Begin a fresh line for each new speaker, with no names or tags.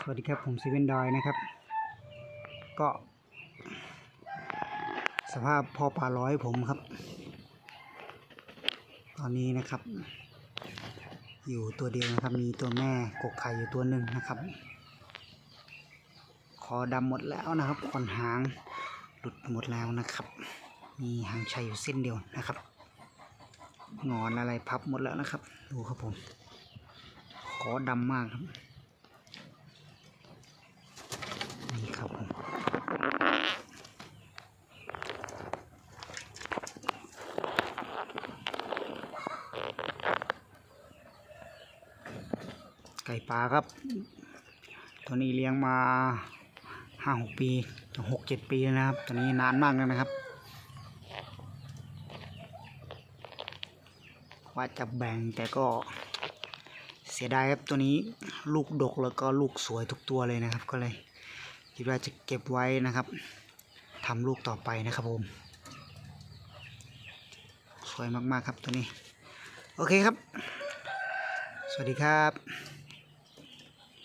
สวัสดีครับ ผมซีเว่นดอยนะครับ ก็ สภาพพ่อปลาร้อยผมครับ ตอนนี้นะครับ อยู่ตัวเดียวนะครับ มีตัวแม่กกไข่อยู่ตัวหนึ่งนะครับ คอดำหมดแล้วนะครับขนหางหลุดหมดแล้วนะครับ มีหางชัยอยู่เส้นเดียวนะครับงอนอะไรพับหมดแล้วนะครับ ดูครับผม ขอดำมากครับ นี่ครับผม ไก่ป่าครับ ตัวนี้เลี้ยงมาห้าหกปีหกเจ็ดปีแล้วนะครับ ตัวนี้นานมากแล้วนะครับ ว่าจะแบ่งแต่ก็เสียดายครับตัวนี้ลูกดกแล้วก็ลูกสวยทุกตัวเลยนะครับ ก็เลยคิดว่าจะเก็บไว้นะครับทำลูกต่อไปนะครับผม สวยมาก ๆ ครับตัวนี้ โอเคครับ สวัสดีครับ